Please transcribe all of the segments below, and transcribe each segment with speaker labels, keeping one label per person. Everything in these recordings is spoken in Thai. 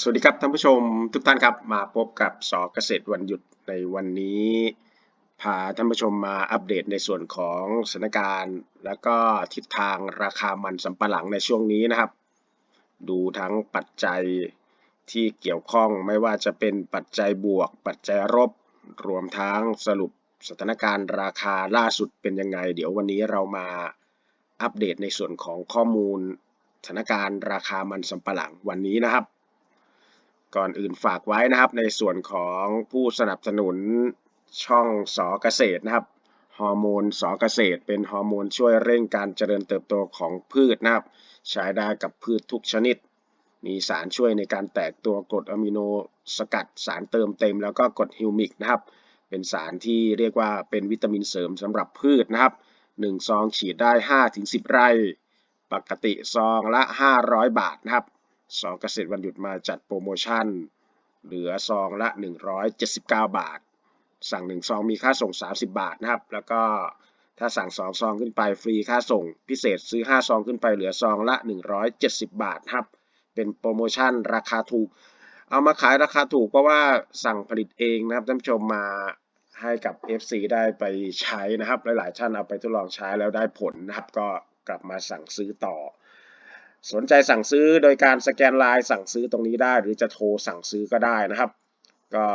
Speaker 1: สวัสดีครับท่านผู้ชมทุกท่านครับมาพบกับสอเกษตรวันหยุดในวันนี้ พาท่านผู้ชมมาอัปเดตในส่วนของสถานการณ์ แล้วก็ทิศทางราคามันสำปะหลังในช่วงนี้นะครับ ดูทั้งปัจจัยที่เกี่ยวข้องไม่ว่าจะเป็นปัจจัยบวก ปัจจัยลบรวมทั้งสรุปสถานการณ์ราคาล่าสุดเป็นยังไง เดี๋ยววันนี้เรามาอัปเดตในส่วนของข้อมูลสถานการณ์ราคามันสำปะหลังวันนี้นะครับ ก่อนอื่นฝากไว้นะครับ ในส่วนของผู้สนับสนุนช่องสอเกษตรนะครับฮอร์โมนสอเกษตร เป็นฮอร์โมนช่วยเร่งการเจริญเติบโตของพืชนะครับ ใช้ได้กับพืชทุกชนิด มีสารช่วยในการแตกตัวกรดอะมิโนสกัด สารเติมเต็ม แล้วก็กรดฮิวมิกนะครับ เป็นสารที่เรียกว่าเป็นวิตามินเสริมสำหรับพืชนะครับ1ซองฉีดได้ 5-10 ไร่ ปกติซองละ 500 บาทนะครับ ซองเกษตรวันหยุดมาจัดโปรโมชั่น เหลือซองละ 179 บาท สั่ง 1 ซองมีค่าส่ง 30 บาทนะครับ แล้วก็ถ้าสั่ง 2 ซองขึ้นไปฟรีค่าส่ง พิเศษซื้อ 5 ซองขึ้นไปเหลือซองละ 170 บาทครับ เป็นโปรโมชั่นราคาถูก เอามาขายราคาถูกเพราะว่าสั่งผลิตเองนะครับท่านผู้ชมมาให้กับ FC ได้ไปใช้นะครับ หลายๆท่านเอาไปทดลองใช้แล้วได้ผลนะครับ ก็กลับมาสั่งซื้อต่อ สนใจสั่งซื้อโดยการสแกนไลน์สั่งซื้อตรงนี้ได้ หรือจะโทรสั่งซื้อก็ได้นะครับ ก็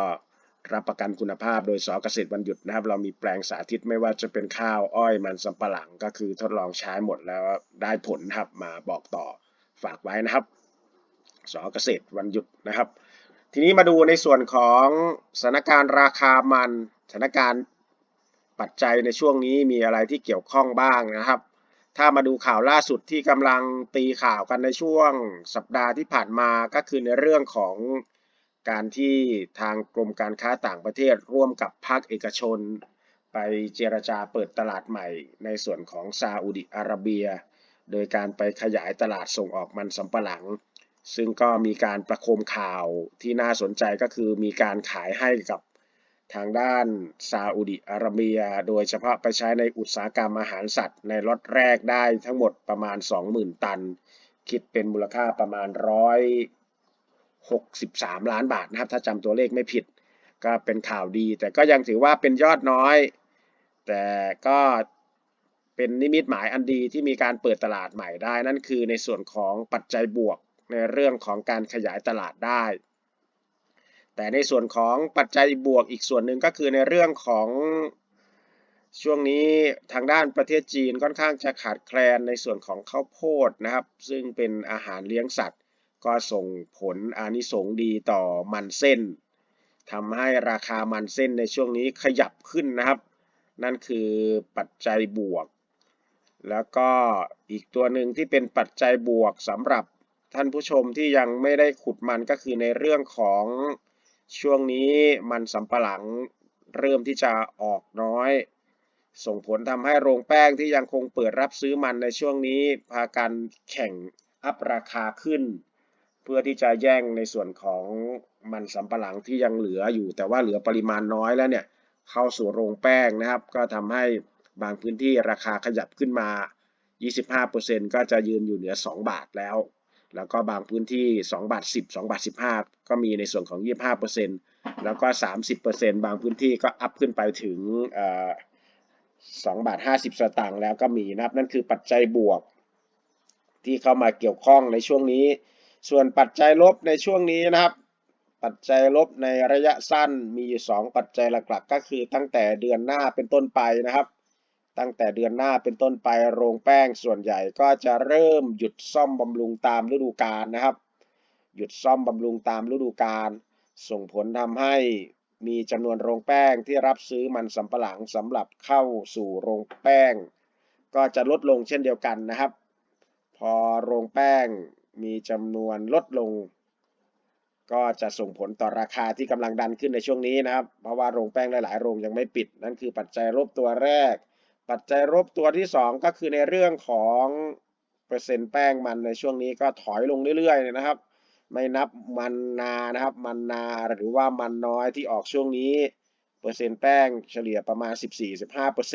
Speaker 1: รับประกันคุณภาพโดยสอเกษตรวันหยุดนะครับ เรามีแปลงสาธิตไม่ว่าจะเป็นข้าวอ้อยมันสำปะหลังก็คือทดลองใช้หมดแล้วได้ผลนะครับมาบอกต่อฝากไว้นะครับสอเกษตรวันหยุดนะครับ ทีนี้มาดูในส่วนของสถานการณ์ราคามันสถานการณ์ปัจจัยในช่วงนี้มีอะไรที่เกี่ยวข้องบ้างนะครับ ถ้ามาดูข่าวล่าสุดที่กำลังตีข่าวกันในช่วงสัปดาห์ที่ผ่านมาก็คือในเรื่องของการที่ทางกรมการค้าต่างประเทศร่วมกับภาคเอกชน ไปเจรจาเปิดตลาดใหม่ในส่วนของซาอุดิอาระเบีย โดยการไปขยายตลาดส่งออกมันสำปะหลัง ซึ่งก็มีการประโคมข่าวที่น่าสนใจก็คือมีการขายให้กับ ทางด้านซาอุดิอาระเบีย โดยเฉพาะไปใช้ในอุตสาหกรรมอาหารสัตว์ ในล็อตแรกได้ทั้งหมดประมาณ 20,000 ตัน คิดเป็นมูลค่าประมาณ 163 ล้านบาทนะครับ ถ้าจำตัวเลขไม่ผิดก็เป็นข่าวดี แต่ก็ยังถือว่าเป็นยอดน้อย แต่ก็เป็นนิมิตหมายอันดีที่มีการเปิดตลาดใหม่ได้ นั่นคือในส่วนของปัจจัยบวกในเรื่องของการขยายตลาดได้ แต่ในส่วนของปัจจัยบวกอีกส่วนหนึ่งก็คือในเรื่องของช่วงนี้ทางด้านประเทศจีนค่อนข้างจะขาดแคลนในส่วนของข้าวโพดนะครับ ซึ่งเป็นอาหารเลี้ยงสัตว์ ก็ส่งผลอานิสงส์ดีต่อมันเส้นทำให้ราคามันเส้นในช่วงนี้ขยับขึ้นนะครับ นั่นคือปัจจัยบวก แล้วก็อีกตัวหนึ่งที่เป็นปัจจัยบวกสำหรับท่านผู้ชมที่ยังไม่ได้ขุดมันก็คือในเรื่องของ ช่วงนี้มันสำปะหลังเริ่มที่จะออกน้อย ส่งผลทำให้โรงแป้งที่ยังคงเปิดรับซื้อมันในช่วงนี้พากันแข่งอัพราคาขึ้น เพื่อที่จะแย่งในส่วนของมันสำปะหลังที่ยังเหลืออยู่ แต่ว่าเหลือปริมาณน้อยแล้วเนี่ยเข้าสู่โรงแป้งนะครับ ก็ทำให้บางพื้นที่ราคาขยับขึ้นมา 25%ก็จะยืนอยู่เหนือ 2 บาทแล้ว แล้วก็บางพื้นที่ 2 บาท 10 2 บาท 15 ก็มีในส่วนของ 25%แล้วก็ 30%บางพื้นที่ก็อัพขึ้นไปถึง2บาท 50 สตางค์แล้วก็มีนะครับ นั่นคือปัจจัยบวก ที่เข้ามาเกี่ยวข้องในช่วงนี้ ส่วนปัจจัยลบในช่วงนี้นะครับ ปัจจัยลบในระยะสั้นมีอยู่2ปัจจัยหลักๆ ก็คือตั้งแต่เดือนหน้าเป็นต้นไปนะครับ ตั้งแต่เดือนหน้าเป็นต้นไปโรงแป้งส่วนใหญ่ก็จะเริ่มหยุดซ่อมบำรุงตามฤดูกาลนะครับ หยุดซ่อมบำรุงตามฤดูกาลส่งผลทำให้มีจำนวนโรงแป้งที่รับซื้อมันสำปะหลังสำหรับเข้าสู่โรงแป้ง ก็จะลดลงเช่นเดียวกันนะครับ พอโรงแป้งมีจำนวนลดลง ก็จะส่งผลต่อราคาที่กำลังดันขึ้นในช่วงนี้นะครับ เพราะว่าโรงแป้งหลาย ๆ โรงยังไม่ปิด นั่นคือปัจจัยลบตัวแรก ปัจจัยลบตัวที่ 2 ก็คือในเรื่องของเปอร์เซ็นต์แป้งมันในช่วงนี้ก็ถอยลงเรื่อยๆนะครับ ไม่นับมันนานะครับ มันนาหรือว่ามันน้อยที่ออกช่วงนี้ เปอร์เซ็นต์แป้งเฉลี่ยประมาณ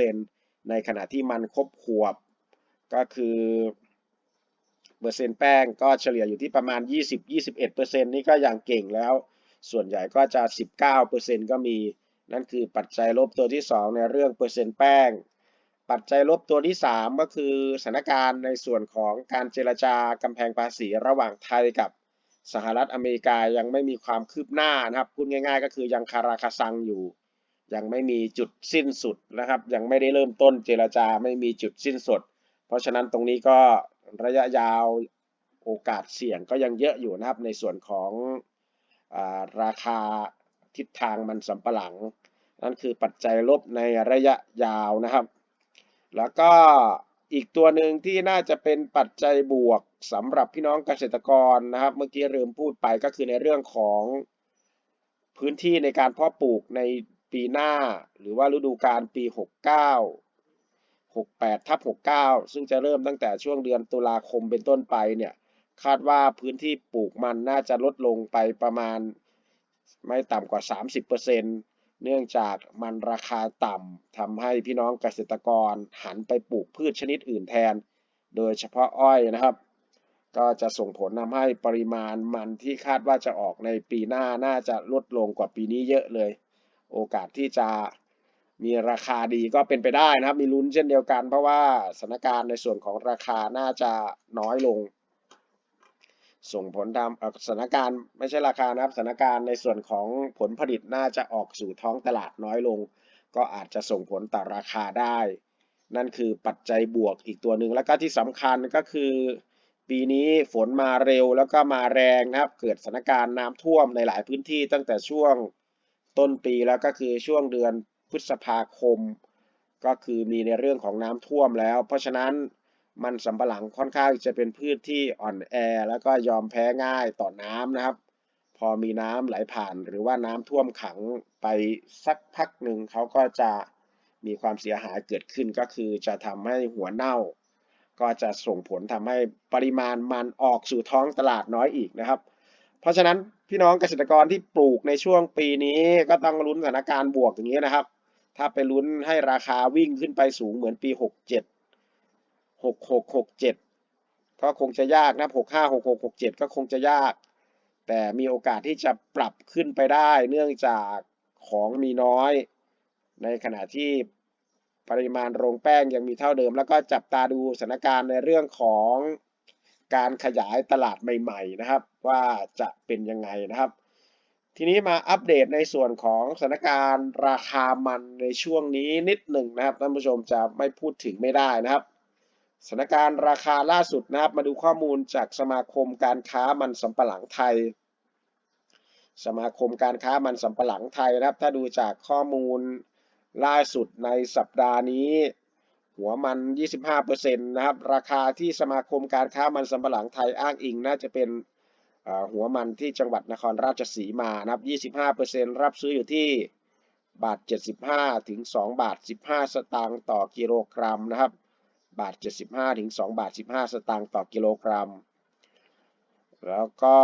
Speaker 1: 14-15%ในขณะที่มันครบขวบ ก็คือเปอร์เซ็นต์แป้งก็เฉลี่ยอยู่ที่ประมาณ 20-21%เปอร์เซ็นต์นี่ก็อย่างเก่งแล้ว ส่วนใหญ่ก็จะ 19%เปอร์เซ็นต์ก็มี นั่นคือปัจจัยลบตัวที่ 2 ในเรื่องเปอร์เซ็นต์แป้ง ปัจจัยลบตัวที่ 3 ก็คือสถานการณ์ในส่วนของการเจรจากำแพงภาษีระหว่างไทยกับสหรัฐอเมริกายังไม่มีความคืบหน้านะครับพูดง่าย ๆ ก็คือยังคาราคาซังอยู่ ยังไม่มีจุดสิ้นสุดนะครับ ยังไม่ได้เริ่มต้นเจรจาไม่มีจุดสิ้นสุด เพราะฉะนั้นตรงนี้ก็ระยะยาวโอกาสเสี่ยงก็ยังเยอะอยู่นะครับในส่วนของอาราคาทิศทางมันสำปะหลัง นั่นคือปัจจัยลบในระยะยาวนะครับ แล้วก็อีกตัวหนึ่งที่น่าจะเป็นปัจจัยบวกสำหรับพี่น้องเกษตรกรนะครับ เมื่อกี้ลืมพูดไปก็คือในเรื่องของพื้นที่ในการเพาะปลูกในปีหน้า หรือว่าฤดูกาลปี 69 68ทับ69 ซึ่งจะเริ่มตั้งแต่ช่วงเดือนตุลาคมเป็นต้นไปเนี่ยคาดว่าพื้นที่ปลูกมันน่าจะลดลงไปประมาณไม่ต่ำกว่า 30%เเนื่องจากมันราคาต่ำทำให้พี่น้องเกษตรกรหันไปปลูกพืชชนิดอื่นแทน โดยเฉพาะอ้อยนะครับ ก็จะส่งผลทำให้ปริมาณมันที่คาดว่าจะออกในปีหน้าน่าจะลดลงกว่าปีนี้เยอะเลย โอกาสที่จะมีราคาดีก็เป็นไปได้นะครับ มีลุ้นเช่นเดียวกัน เพราะว่าสถานการณ์ในส่วนของราคาน่าจะน้อยลง ส่งผลทำเอ่อสถานการณ์ไม่ใช่ราคานะครับสถานการณ์ในส่วนของผลผลิตน่าจะออกสู่ท้องตลาดน้อยลง ก็อาจจะส่งผลต่อราคาได้ นั่นคือปัจจัยบวกอีกตัวหนึ่งแล้วก็ที่สำคัญก็คือ ปีนี้ฝนมาเร็วแล้วก็มาแรงนะครับ เกิดสถานการณ์น้ำท่วมในหลายพื้นที่ตั้งแต่ช่วงต้นปีแล้วก็คือช่วงเดือนพฤษภาคม ก็คือมีในเรื่องของน้ำท่วมแล้ว เพราะฉะนั้น มันสำปะหลังค่อนข้างจะเป็นพืชที่อ่อนแอ แล้วก็ยอมแพ้ง่ายต่อน้ำนะครับ พอมีน้ำไหลผ่านหรือว่าน้ำท่วมขังไปสักพักหนึ่งเขาก็จะมีความเสียหายเกิดขึ้นก็คือจะทำให้หัวเน่า ก็จะส่งผลทำให้ปริมาณมันออกสู่ท้องตลาดน้อยอีกนะครับ เพราะฉะนั้นพี่น้องเกษตรกรที่ปลูกในช่วงปีนี้ก็ต้องลุ้นสถานการณ์บวกอย่างนี้นะครับ ถ้าไปลุ้นให้ราคาวิ่งขึ้นไปสูงเหมือนปี 67 66 67ก็คงจะยากนะ65 66 67ก็คงจะยาก แต่มีโอกาสที่จะปรับขึ้นไปได้เนื่องจากของมีน้อย ในขณะที่ปริมาณโรงแป้งยังมีเท่าเดิม แล้วก็จับตาดูสถานการณ์ในเรื่องของการขยายตลาดใหม่ๆนะครับ ว่าจะเป็นยังไงนะครับ ทีนี้มาอัปเดตในส่วนของสถานการณ์ราคามันในช่วงนี้นิดหนึ่งนะครับท่านผู้ชมจะไม่พูดถึงไม่ได้นะครับ สถานการณ์ราคาล่าสุดนะครับ มาดูข้อมูลจากสมาคมการค้ามันสำปะหลังไทย สมาคมการค้ามันสำปะหลังไทยนะครับ ถ้าดูจากข้อมูลล่าสุดในสัปดาห์นี้ หัวมัน 25%นะครับ ราคาที่สมาคมการค้ามันสำปะหลังไทยอ้างอิงน่าจะเป็นหัวมันที่จังหวัดนครราชสีมานะครับ 25%รับซื้ออยู่ที่บาท 75 ถึง 2 บาท 15 สตางค์ต่อกิโลกรัมนะครับ บาท 75 ถึง 2 บาท 15 สตางค์ต่อกิโลกรัม แล้วก็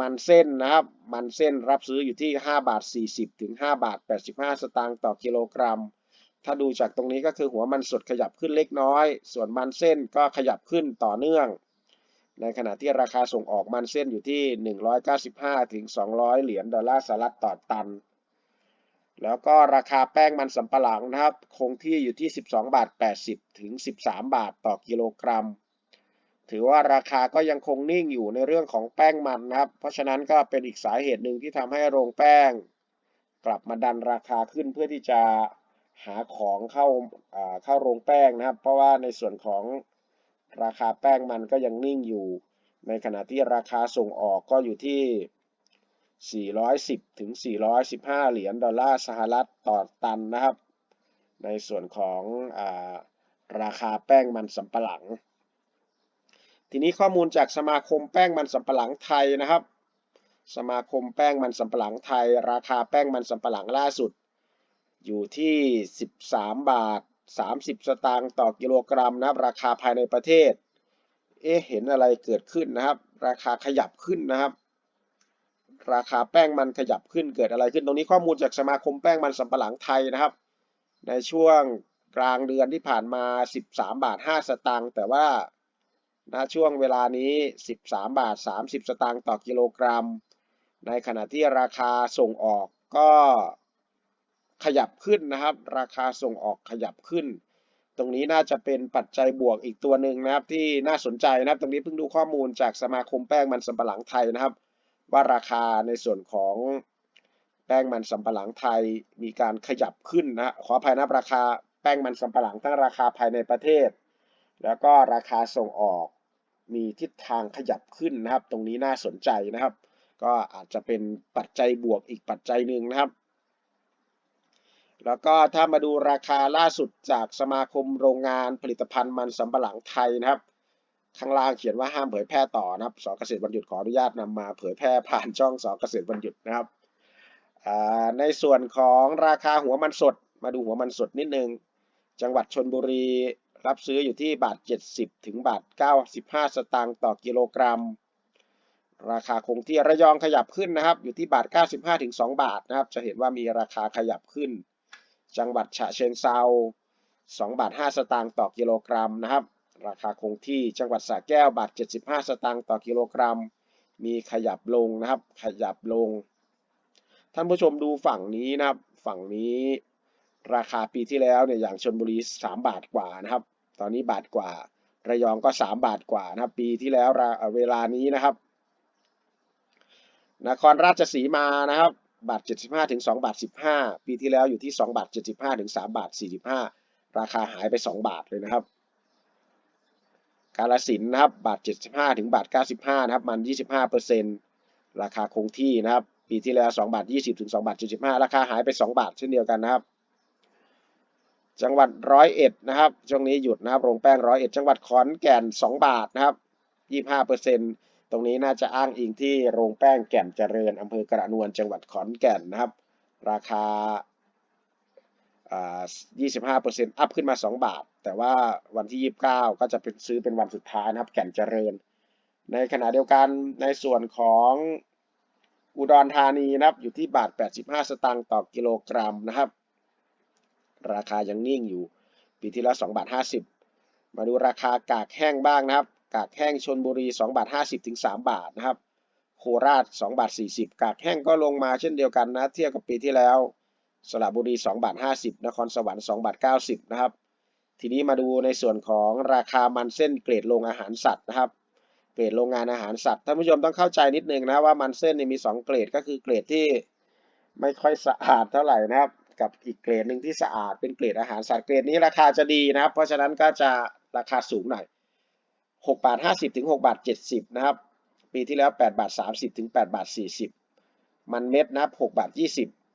Speaker 1: มันเส้นนะครับ มันเส้นรับซื้ออยู่ที่ 5 บาท 40 ถึง 5 บาท 85 สตางค์ต่อกิโลกรัม ถ้าดูจากตรงนี้ก็คือหัวมันสดขยับขึ้นเล็กน้อย ส่วนมันเส้นก็ขยับขึ้นต่อเนื่อง ในขณะที่ราคาส่งออกมันเส้นอยู่ที่ 195 ถึง 200 เหรียญดอลลาร์สหรัฐต่อตัน แล้วก็ราคาแป้งมันสำปะหลังนะครับ คงที่อยู่ที่ 12 บาท 80 ถึง 13 บาทต่อกิโลกรัม ถือว่าราคาก็ยังคงนิ่งอยู่ในเรื่องของแป้งมันนะครับ เพราะฉะนั้นก็เป็นอีกสาเหตุหนึ่งที่ทำให้โรงแป้ง กลับมาดันราคาขึ้นเพื่อที่จะหาของเข้าเข้าโรงแป้งนะครับ เพราะว่าในส่วนของราคาแป้งมันก็ยังนิ่งอยู่ ในขณะที่ราคาส่งออกก็อยู่ที่ 410 ถึง 415 เหรียญดอลลาร์สหรัฐต่อตันนะครับ ในส่วนของอาราคาแป้งมันสำปะหลัง ทีนี้ข้อมูลจากสมาคมแป้งมันสำปะหลังไทยนะครับ สมาคมแป้งมันสำปะหลังไทย ราคาแป้งมันสำปะหลังล่าสุด อยู่ที่ 13 บาท 30 สตางค์ต่อกิโลกรัมนะครับราคาภายในประเทศ เอ๊ะเห็นอะไรเกิดขึ้นนะครับ ราคาขยับขึ้นนะครับ ราคาแป้งมันขยับขึ้นเกิดอะไรขึ้น ตรงนี้ข้อมูลจากสมาคมแป้งมันสำปะหลังไทยนะครับ ในช่วงกลางเดือนที่ผ่านมา 13 บาท 5 สตางค์แต่ว่าณช่วงเวลานี้ 13 บาท 30 สตางค์ต่อกิโลกรัม ในขณะที่ราคาส่งออกก็ขยับขึ้นนะครับ ราคาส่งออกขยับขึ้น ตรงนี้น่าจะเป็นปัจจัยบวกอีกตัวหนึ่งนะครับ ที่น่าสนใจนะครับ ตรงนี้เพิ่งดูข้อมูลจากสมาคมแป้งมันสำปะหลังไทยนะครับ ว่าราคาในส่วนของแป้งมันสำปะหลังไทยมีการขยับขึ้นนะขออภัยนะครับราคาแป้งมันสำปะหลังทั้งราคาภายในประเทศ แล้วก็ราคาส่งออกมีทิศทางขยับขึ้นนะครับ ตรงนี้น่าสนใจนะครับ ก็อาจจะเป็นปัจจัยบวกอีกปัจจัยหนึ่งนะครับ แล้วก็ถ้ามาดูราคาล่าสุดจากสมาคมโรงงานผลิตภัณฑ์มันสำปะหลังไทยนะครับ ข้างล่างเขียนว่าห้ามเผยแพร่ต่อนะครับสเกษตรวันหยุดขออนุญาตนำมาเผยแพร่ผ่านช่องสอเกษตรวันหยุดนะครับในส่วนของราคาหัวมันสด มาดูหัวมันสดนิดนึง จังหวัดชนบุรีรับซื้ออยู่ที่บาท 70 ถึงบาท 95 สตางค์ต่อกิโลกรัม ราคาคงที่ระยองขยับขึ้นนะครับ อยู่ที่บาท 95 ถึง 2 บาทนะครับ จะเห็นว่ามีราคาขยับขึ้น จังหวัดฉะเชิงเซา2บาท 5 สตางค์ต่อกิโลกรัมนะครับ ราคาคงที่จังหวัดสระแก้วบาท 75 สตางค์ต่อกิโลกรัม มีขยับลงนะครับ ขยับลง ท่านผู้ชมดูฝั่งนี้นะครับ ฝั่งนี้ราคาปีที่แล้วเนี่ยอย่างชนบุรี 3 บาทกว่านะครับ ตอนนี้บาทกว่า ระยองก็ 3 บาทกว่านะครับ ปีที่แล้วเวลานี้นะครับ นครราชสีมานะครับบาท 75 ถึง 2 บาท 15 ปีที่แล้วอยู่ที่ 2 บาท 75 ถึง 3 บาท 45 ราคาหายไป 2 บาทเลยนะครับ กาลสินนะครับบาท 75 ถึงบาท 95 นะครับ มัน 25เปอร์เซ็นต์ราคาคงที่นะครับ ปีที่แล้ว2บาท 20 ถึง2บาท 75 ราคาหายไป 2 บาทเช่นเดียวกันนะครับ จังหวัดร้อยเอ็ดนะครับ ช่วงนี้หยุดนะครับ โรงแป้งร้อยเอ็ดจังหวัดขอนแก่น 2 บาทนะครับ 25เปอร์เซ็นต์ตรงนี้น่าจะอ้างอิงที่โรงแป้งแก่นเจริญอำเภอกระนวนจังหวัดขอนแก่นนะครับ ราคา 25เปอร์เซ็นต์อัพขึ้นมา 2 บาท แต่ว่าวันที่ 29 ก็จะเป็นซื้อเป็นวันสุดท้ายนะครับ แก่นเจริญ ในขณะเดียวกันในส่วนของอุดรธานีนะครับ อยู่ที่บาท 85 สตางค์ต่อกิโลกรัมนะครับ ราคายังนิ่งอยู่ ปีที่แล้ว2บาท 50 มาดูราคากากแห้งบ้างนะครับ กากแห้งชนบุรี2บาท50ถึง3บาทนะครับ โคราช2บาท40 กากแห้งก็ลงมาเช่นเดียวกันนะ เทียบกับปีที่แล้ว สระบุรี2บาท50 นครสวรรค์2บาท90 นะครับ ทีนี้มาดูในส่วนของราคามันเส้นเกรดโรงอาหารสัตว์นะครับ เกรดโรงงานอาหารสัตว์ ท่านผู้ชมต้องเข้าใจนิดนึงนะว่ามันเส้นมี 2 เกรดก็คือเกรดที่ไม่ค่อยสะอาดเท่าไหร่นะครับ กับอีกเกรดหนึ่งที่สะอาดเป็นเกรดอาหารสัตว์เกรดนี้ราคาจะดีนะครับ เพราะฉะนั้นก็จะราคาสูงหน่อย6บาท50ถึง6บาท70 นะครับ ปีที่แล้ว8บาท30ถึง8บาท40 มันเม็ดนับ6บาท20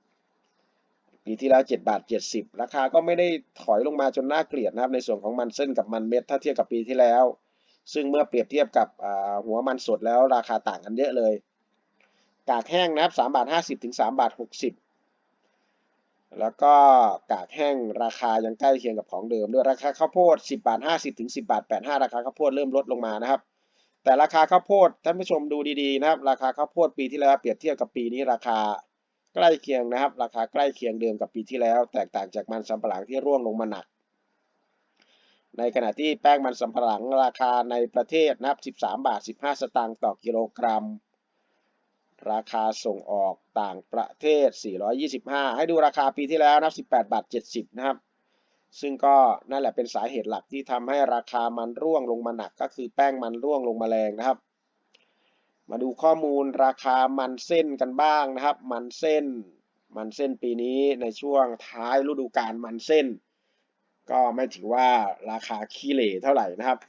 Speaker 1: ปีที่แล้ว7บาท70 ราคาก็ไม่ได้ถอยลงมาจนน่าเกลียดนะครับในส่วนของมันเส้นกับมันเม็ดถ้าเทียบกับปีที่แล้ว ซึ่งเมื่อเปรียบเทียบกับหัวมันสดแล้วราคาต่างกันเยอะเลย กากแห้งนะครับ3บาท50ถึง3บาท60 แล้วก็กากแห้งราคายังใกล้เคียงกับของเดิมด้วยราคาข้าวโพด10บาท50ถึง10บาท85 ราคาข้าวโพดเริ่มลดลงมานะครับแต่ราคาข้าวโพดท่านผู้ชมดูดีๆนะครับ ราคาข้าวโพดปีที่แล้วเปรียบเทียบกับปีนี้ราคา ใกล้เคียงนะครับ ราคาใกล้เคียงเดิมกับปีที่แล้ว แตกต่างจากมันสำปะหลังที่ร่วงลงมาหนัก ในขณะที่แป้งมันสำปะหลังราคาในประเทศนะครับ 13 บาท 15 สตางค์ต่อกิโลกรัม ราคาส่งออกต่างประเทศ 425 ให้ดูราคาปีที่แล้วนะ18 บาท 70 นะครับ ซึ่งก็นั่นแหละเป็นสาเหตุหลักที่ทำให้ราคามันร่วงลงมาหนัก ก็คือแป้งมันร่วงลงมาแรงนะครับ มาดูข้อมูลราคามันเส้นกันบ้างนะครับ มันเส้น มันเส้นปีนี้ในช่วงท้ายฤดูกาลมันเส้น ก็ไม่ถือว่าราคาขี้เหร่เท่าไหร่นะครับ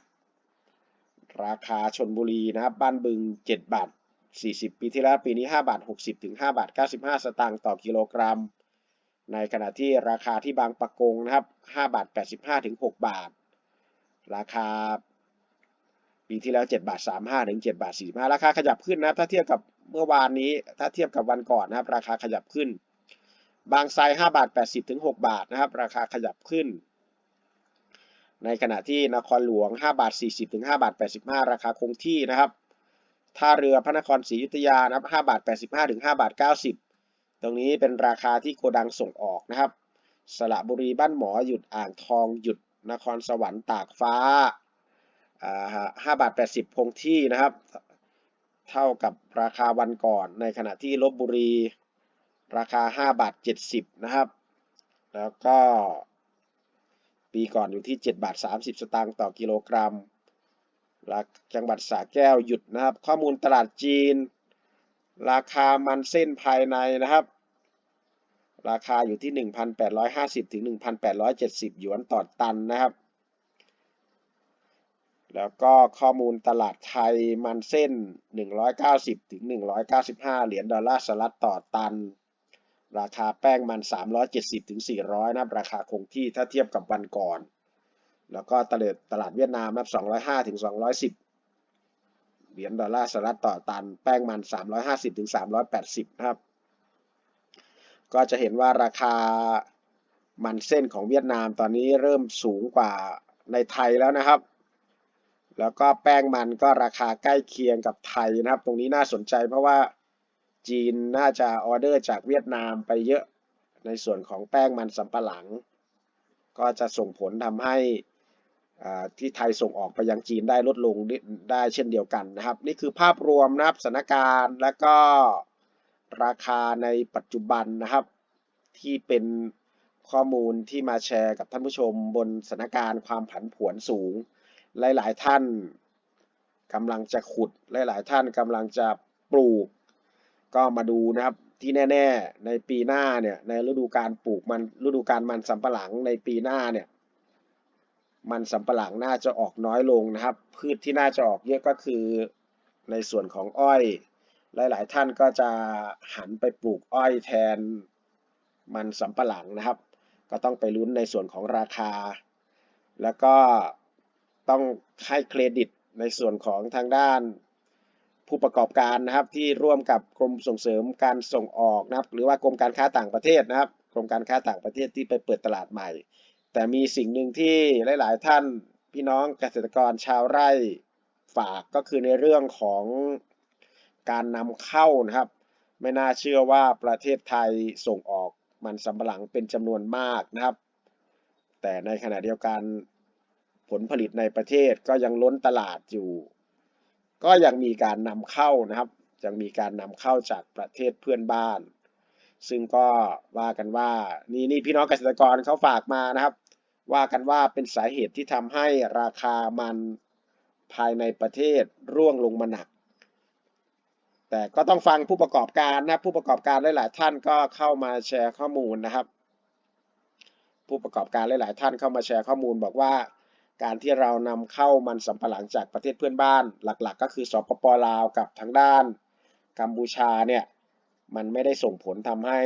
Speaker 1: ราคาชนบุรีนะครับ บ้านบึง 7 บาท 40 ปีที่แล้วปีนี้ 5 บาท 60 ถึง 5 บาท 95 สตางค์ต่อกิโลกรัม ในขณะที่ราคาที่บางปะกงนะครับ 5 บาท 85 ถึง 6 บาท ราคา ปีที่แล้ว7บาท35ถึง7บาท45 ราคาขยับขึ้นนะครับ ถ้าเทียบกับเมื่อวานนี้ ถ้าเทียบกับวันก่อนนะครับ ราคาขยับขึ้น บางไซ5บาท80ถึง6บาทนะครับ ราคาขยับขึ้น ในขณะที่นครหลวง5บาท40ถึง5บาท85 ราคาคงที่นะครับท่าเรือพระนครศรีอยุธยานะครับ5บาท85ถึง5บาท90 ตรงนี้เป็นราคาที่โกดังส่งออกนะครับ สระบุรีบ้านหมอหยุดอ่างทองหยุดนครสวรรค์ตากฟ้าอ่า ห้าบาทแปดสิบคงที่นะครับ เท่ากับราคาวันก่อน ในขณะที่ลบบุรีราคาห้าบาทเจ็ดสิบนะครับ แล้วก็ปีก่อนอยู่ที่เจ็ดบาทสามสิบสตางค์ต่อกิโลกรัมราจังหวัดสระแก้วหยุดนะครับ ข้อมูลตลาดจีน ราคามันเส้นภายในนะครับราคาอยู่ที่ 1,850 ถึง 1,870 หยวนต่อตันนะครับ แล้วก็ข้อมูลตลาดไทยมันเส้น 190ถึง195 เหรียญดอลลาร์สหรัฐต่อตัน ราคาแป้งมัน 370ถึง400 นะครับ ราคาคงที่ถ้าเทียบกับวันก่อน แล้วก็ตลาดตลาดเวียดนามนะครับ205ถึง210 เหรียญดอลลาร์สหรัฐต่อตัน แป้งมัน 350ถึง380 นะครับ ก็จะเห็นว่าราคามันเส้นของเวียดนามตอนนี้เริ่มสูงกว่าในไทยแล้วนะครับ แล้วก็แป้งมันก็ราคาใกล้เคียงกับไทยนะครับ ตรงนี้น่าสนใจเพราะว่าจีนน่าจะออเดอร์จากเวียดนามไปเยอะในส่วนของแป้งมันสำปะหลัง ก็จะส่งผลทำให้ที่ไทยส่งออกไปยังจีนได้ลดลงได้เช่นเดียวกันนะครับ นี่คือภาพรวมนะครับสถานการณ์และก็ราคาในปัจจุบันนะครับ ที่เป็นข้อมูลที่มาแชร์กับท่านผู้ชมบนสถานการณ์ความผันผวนสูง หลาย ๆ ท่านกำลังจะขุดหลาย ๆ ท่านกำลังจะปลูก ก็มาดูนะครับที่แน่ ๆ ในปีหน้าเนี่ยในฤดูการปลูกมันฤดูการมันสำปะหลังในปีหน้าเนี่ยมันสำปะหลังน่าจะออกน้อยลงนะครับ พืชที่น่าจะออกเยอะก็คือในส่วนของอ้อย หลาย ๆ ท่านก็จะหันไปปลูกอ้อยแทนมันสำปะหลังนะครับ ก็ต้องไปลุ้นในส่วนของราคา แล้วก็ ต้องให้เครดิตในส่วนของทางด้านผู้ประกอบการนะครับที่ร่วมกับกรมส่งเสริมการส่งออกนะครับ หรือว่ากรมการค้าต่างประเทศนะครับ กรมการค้าต่างประเทศที่ไปเปิดตลาดใหม่ แต่มีสิ่งหนึ่งที่หลาย ๆ ท่านพี่น้องเกษตรกรชาวไร่ฝากก็คือในเรื่องของการนำเข้านะครับ ไม่น่าเชื่อว่าประเทศไทยส่งออกมันสำปะหลังเป็นจำนวนมากนะครับ แต่ในขณะเดียวกัน ผลผลิตในประเทศก็ยังล้นตลาดอยู่ ก็ยังมีการนำเข้านะครับ ยังมีการนำเข้าจากประเทศเพื่อนบ้าน ซึ่งก็ว่ากันว่านี่นี่พี่น้องเกษตรกรเขาฝากมานะครับ ว่ากันว่าเป็นสาเหตุที่ทำให้ราคามันภายในประเทศร่วงลงมาหนัก แต่ก็ต้องฟังผู้ประกอบการนะผู้ประกอบการหลาย ๆ ท่านก็เข้ามาแชร์ข้อมูลนะครับ ผู้ประกอบการหลาย ๆ ท่านเข้ามาแชร์ข้อมูลบอกว่า การที่เรานำเข้ามันสำปะหลังจากประเทศเพื่อนบ้าน หลักๆ ก็คือสปปลาวกับทางด้านกัมพูชาเนี่ยมันไม่ได้ส่งผลทำให้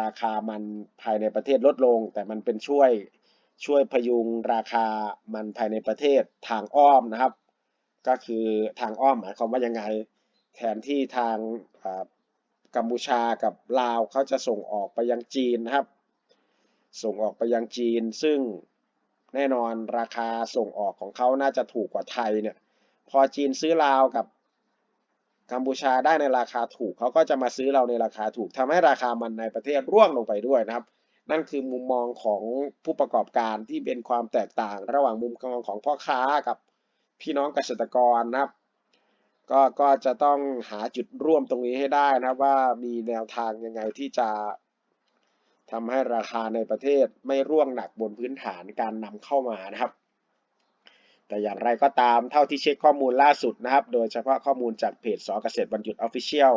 Speaker 1: ราคามันภายในประเทศลดลง แต่มันเป็นช่วยช่วยพยุงราคามันภายในประเทศทางอ้อมนะครับ ก็คือทางอ้อมหมายความว่ายังไง แทนที่ทางกัมพูชากับลาวเขาจะส่งออกไปยังจีนนะครับ ส่งออกไปยังจีนซึ่ง แน่นอนราคาส่งออกของเขาน่าจะถูกกว่าไทยเนี่ยพอจีนซื้อลาวกับกัมพูชาได้ในราคาถูกเขาก็จะมาซื้อเราในราคาถูกทำให้ราคามันในประเทศร่วงลงไปด้วยนะครับ นั่นคือมุมมองของผู้ประกอบการที่เป็นความแตกต่าง ระหว่างมุมมองของพ่อค้ากับพี่น้องเกษตรกรนะครับ ก็ก็จะต้องหาจุดร่วมตรงนี้ให้ได้นะว่ามีแนวทางยังไงที่จะ ทำให้ราคาในประเทศไม่ร่วงหนักบนพื้นฐานการนำเข้ามานะครับ แต่อย่างไรก็ตามเท่าที่เช็คข้อมูลล่าสุดนะครับ โดยเฉพาะข้อมูลจากเพจสเกษตรบรรยุทธ์ออฟฟิเชียล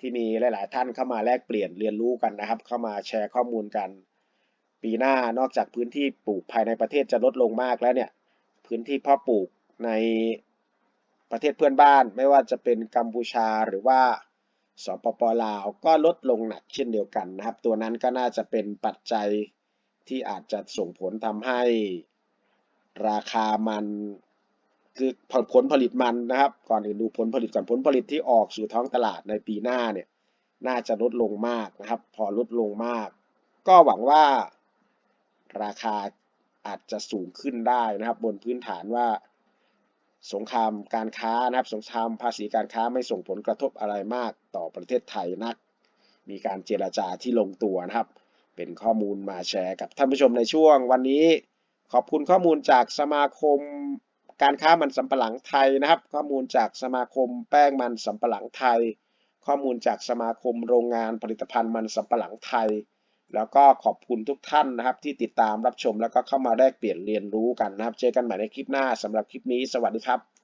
Speaker 1: ที่มีหลาย ๆ ท่านเข้ามาแลกเปลี่ยนเรียนรู้กันนะครับ เข้ามาแชร์ข้อมูลกัน ปีหน้านอกจากพื้นที่ปลูกภายในประเทศจะลดลงมากแล้วเนี่ยพื้นที่เพาะปลูกในประเทศเพื่อนบ้าน ไม่ว่าจะเป็นกัมพูชาหรือว่า สปปลาวก็ลดลงหนักเช่นเดียวกันนะครับ ตัวนั้นก็น่าจะเป็นปัจจัยที่อาจจะส่งผลทำให้ราคามันคือผลผลิตมันนะครับ ก่อนอื่นดูผลผลิตก่อนผลผลิตที่ออกสู่ท้องตลาดในปีหน้าเนี่ยน่าจะลดลงมากนะครับ พอลดลงมาก ก็หวังว่าราคาอาจจะสูงขึ้นได้นะครับ บนพื้นฐานว่า สงครามการค้านะครับ สงครามภาษีการค้าไม่ส่งผลกระทบอะไรมากต่อประเทศไทยนัก มีการเจรจาที่ลงตัวนะครับ เป็นข้อมูลมาแชร์กับท่านผู้ชมในช่วงวันนี้ ขอบคุณข้อมูลจากสมาคมการค้ามันสำปะหลังไทยนะครับ ข้อมูลจากสมาคมแป้งมันสำปะหลังไทย ข้อมูลจากสมาคมโรงงานผลิตภัณฑ์มันสำปะหลังไทย แล้วก็ขอบคุณทุกท่านนะครับ ที่ติดตามรับชมแล้วก็เข้ามาแลกเปลี่ยนเรียนรู้กันนะครับ เจอกันใหม่ในคลิปหน้าสำหรับคลิปนี้ สวัสดีครับ